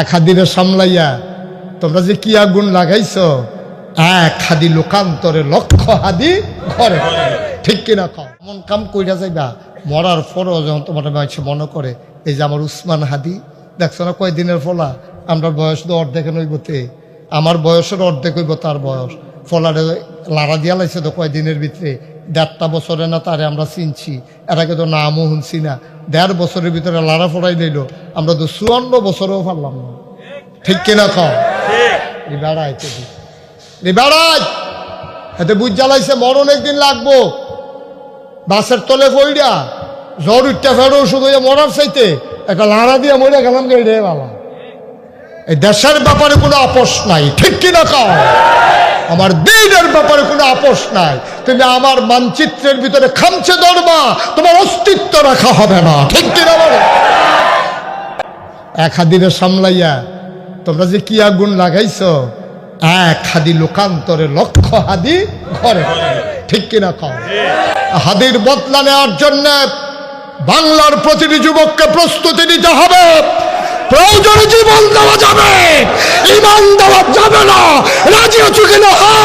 এক হাদিরে সামলাইয়া, তোমরা যে কি আগুন লাগাইছ? এক হাদি লোকান্তরে লক্ষ হাদি ঘরে। ঠিক কিনা খাও মন কাম কইরা যাইবা, মরার পরও যখন তোমার মানুষ মনে করে, এই যে আমার উসমান হাদি, দেখছ না কয়দিনের ফলা? আমরা বয়স তো অর্ধেক নইবতে আমার বয়সের অর্ধেক হইব তার বয়স। ফলারে লাড়া দিয়া লাইছে তো কয়দিনের ভিতরে? দেড়টা বছরে না তারে আমরা চিনছি। এর আগে তো নামও শুনছি না। দেড় বছরের ভিতরে লাড়া ফড়াই লইল। আমরা তো চুয়ান্ন বছরেও পারলাম না। ঠিক কিনা খাও বেড়াই বেড়াই এতে বুঝ জ্বালাইছে মরণ একদিন লাগবো। বাসের তলে বইরা জ্বর উঠতে ফেরো শুধু মরার চাইতে। একটা লাড়া দিয়ে মরে গেলাম গে রে বাবা এই দেশের ব্যাপারে কোনো আপোষ নাই। ঠিক কিনা খাও আমার দিনের ব্যাপারে কোনো আপোষ নাই। তুমি আমার মানচিত্রের ভিতরে খামছে ধরবা তোমার অস্তিত্ব রাখা হবে না। ঠিক কিনা এক হাদিরে সামলাইয়া, তোমরা যে কি আগুন লাগাইছ? এক হাদি লোকান্তরে লক্ষ হাদি ঘরে। ঠিক কিনা কও? হাদির বদলা নেওয়ার জন্য বাংলার প্রতিটি যুবককে প্রস্তুতি নিতে হবে। প্রয়োজনে জীবন দেওয়া যাবে, ইমান দেওয়া যাবে না। রাজি আছো কিনা হাত তোলা